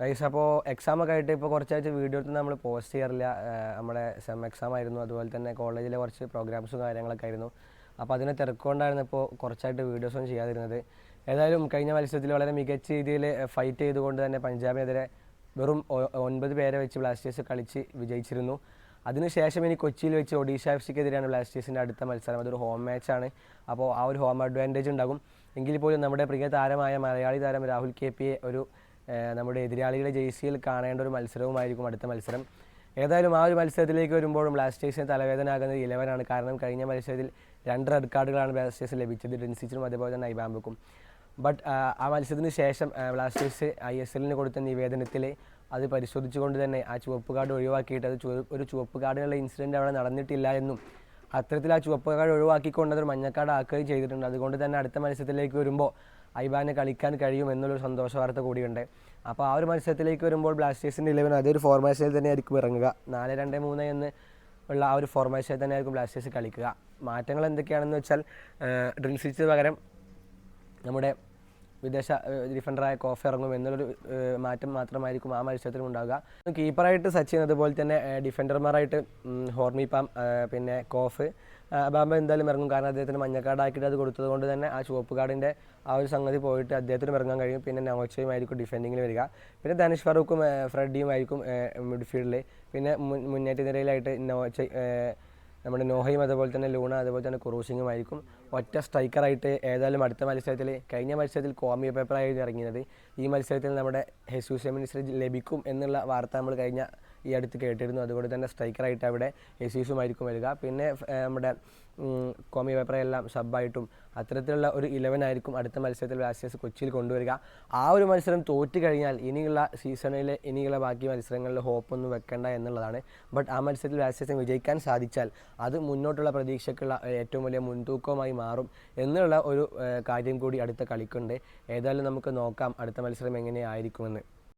Guys അപ്പോൾ exam ഒക്കെ ആയിട്ട് ഇപ്പോൾ കുറച്ചാഴ്ച വീഡിയോ എടുത്ത് നമ്മൾ പോസ്റ്റ് ചെയ്യാറില്ല. നമ്മുടെ സെം എക്സാം ആയിരുന്നു. അതുപോലെ തന്നെ കോളേജിലെ കുറച്ച് പ്രോഗ്രാംസും കാര്യങ്ങളൊക്കെ ആയിരുന്നു. അപ്പോൾ അതിനെ തിരക്കൊണ്ടായിരുന്നു ഇപ്പോൾ കുറച്ചായിട്ട് വീഡിയോസ് ഒന്നും ചെയ്യാതിരുന്നത്. ഏതായാലും കഴിഞ്ഞ മത്സരത്തിൽ വളരെ മികച്ച രീതിയിൽ ഫൈറ്റ് ചെയ്തുകൊണ്ട് തന്നെ പഞ്ചാബിനെതിരെ വെറും ഒൻപത് പേരെ വെച്ച് ബ്ലാസ്റ്റേഴ്സ് കളിച്ച് വിജയിച്ചിരുന്നു. അതിനുശേഷം ഇനി കൊച്ചിയിൽ വെച്ച് ഒഡീഷ എഫ് സിക്കെതിരെയാണ് ബ്ലാസ്റ്റേഴ്സിന്റെ അടുത്ത മത്സരം. അതൊരു ഹോം മാച്ചാണ് അപ്പോൾ ആ ഒരു ഹോം അഡ്വാന്റേജ് ഉണ്ടാകും. എങ്കിൽ പോലും നമ്മുടെ പ്രിയ താരമായ മലയാളി താരം രാഹുൽ കെ പിയെ ഒരു നമ്മുടെ എതിരാളികളെ ജേഴ്സിയിൽ കാണേണ്ട ഒരു മത്സരവുമായിരിക്കും അടുത്ത മത്സരം. ഏതായാലും ആ ഒരു മത്സരത്തിലേക്ക് വരുമ്പോഴും ബ്ലാസ്റ്റേഴ്സിന് തലവേദന ആകുന്നത് ഇലവനാണ്. കാരണം കഴിഞ്ഞ മത്സരത്തിൽ രണ്ട് റെഡ് കാർഡുകളാണ് ബ്ലാസ്റ്റേഴ്സ് ലഭിച്ചത്. ഡെൻസിച്ചിനും അതേപോലെ തന്നെ ഐബാമ്പക്കും. ബട്ട് ആ മത്സരത്തിന് ശേഷം ബ്ലാസ്റ്റേഴ്സ് ഐ എസ് എല്ലിന് കൊടുത്ത നിവേദനത്തിൽ അത് പരിശോധിച്ചുകൊണ്ട് തന്നെ ആ ചുവപ്പ് കാർഡ് ഒഴിവാക്കിയിട്ട് അത് ഒരു ചുവപ്പ് കാർഡിനുള്ള ഇൻസിഡന്റ് അവിടെ നടന്നിട്ടില്ല എന്നും അത്തരത്തിൽ ആ ചുവപ്പ് കാർഡ് ഒഴിവാക്കിക്കൊണ്ട് അതൊരു മഞ്ഞക്കാർഡ് ആക്കുകയും ചെയ്തിട്ടുണ്ട്. അതുകൊണ്ട് തന്നെ അടുത്ത മത്സരത്തിലേക്ക് വരുമ്പോൾ ഐബാനെ കളിക്കാൻ കഴിയും എന്നുള്ളൊരു സന്തോഷ വാർത്ത കൂടിയുണ്ട്. അപ്പോൾ ആ ഒരു മത്സരത്തിലേക്ക് വരുമ്പോൾ ബ്ലാസ്റ്റേഴ്സിന്റെ ഇലവൻ അതൊരു ഫോർമേഷനിൽ തന്നെ ആയിരിക്കും ഇറങ്ങുക. നാല് രണ്ട് മൂന്ന് എന്ന് ഉള്ള ആ ഒരു ഫോർമേഷനിൽ തന്നെ ആയിരിക്കും ബ്ലാസ്റ്റേഴ്സ് കളിക്കുക. മാറ്റങ്ങൾ എന്തൊക്കെയാണെന്ന് വെച്ചാൽ ഡ്രിൻസിച്ച് പകരം നമ്മുടെ വിദേശ ഡിഫൻഡറായ കോഫ് ഇറങ്ങും എന്നുള്ളൊരു മാറ്റം മാത്രമായിരിക്കും ആ മത്സരത്തിലും ഉണ്ടാവുക. കീപ്പറായിട്ട് സച്ചിൻ അതുപോലെ തന്നെ ഡിഫൻഡർമാരായിട്ട് ഹോർമിപ്പാം പിന്നെ കോഫ് അബാമ്പ എന്തായാലും ഇറങ്ങും. കാരണം അദ്ദേഹത്തിന് മഞ്ഞക്കാർഡാക്കിയിട്ട് അത് കൊടുത്തത് കൊണ്ട് തന്നെ ആ ചുവപ്പ് കാർഡിന്റെ ആ ഒരു സംഗതി പോയിട്ട് അദ്ദേഹത്തിന് ഇറങ്ങാൻ കഴിയും. പിന്നെ നോച്ചയും ആയിരിക്കും ഡിഫെൻഡിങ്ങിൽ വരിക. പിന്നെ ധനുഷ് ഫറൂഖും ഫ്രെഡിയും ആയിരിക്കും മിഡ്ഫീൽഡിൽ പിന്നെ മുന്നേറ്റ നിരയിലായിട്ട് നവോച്ച ഏഹ്, നമ്മുടെ നോഹയും അതുപോലെ തന്നെ ലൂണ അതുപോലെ തന്നെ ക്രൂസിങ്ങും ആയിരിക്കും. ഒറ്റ സ്ട്രൈക്കറായിട്ട് ഏതായാലും അടുത്ത മത്സരത്തിൽ കഴിഞ്ഞ മത്സരത്തിൽ കോമിയ പേപ്പറായിരുന്നു ഇറങ്ങിയത്. ഈ മത്സരത്തിൽ നമ്മുടെ ഹെസൂസ് മിനിസ്റ്റർ ലഭിക്കും എന്നുള്ള വാർത്ത നമ്മൾ കഴിഞ്ഞ ഈ അടുത്ത് കേട്ടിരുന്നു. അതുപോലെ തന്നെ സ്ട്രൈക്കറായിട്ട് അവിടെ എസീസുമായിരിക്കും വരിക. പിന്നെ നമ്മുടെ കോമി പേപ്പറെല്ലാം സബായിട്ടും അത്തരത്തിലുള്ള ഒരു ഇലവൻ ആയിരിക്കും അടുത്ത മത്സരത്തിൽ ബ്ലാസ്റ്റേഴ്സ് കൊച്ചിയിൽ കൊണ്ടുവരിക. ആ ഒരു മത്സരം തോറ്റു കഴിഞ്ഞാൽ ഇനിയുള്ള സീസണിലെ ഇനിയുള്ള ബാക്കി മത്സരങ്ങളിൽ ഹോപ്പൊന്നും വെക്കേണ്ട എന്നുള്ളതാണ്. ബട്ട് ആ മത്സരത്തിൽ ബ്ലാസ്റ്റേഴ്സിന് വിജയിക്കാൻ സാധിച്ചാൽ അത് മുന്നോട്ടുള്ള പ്രതീക്ഷയ്ക്കുള്ള ഏറ്റവും വലിയ മുൻതൂക്കമായി മാറും എന്നുള്ള ഒരു കാര്യം കൂടി അടുത്ത കളിക്കുണ്ട്. ഏതായാലും നമുക്ക് നോക്കാം അടുത്ത മത്സരം എങ്ങനെയായിരിക്കുമെന്ന്.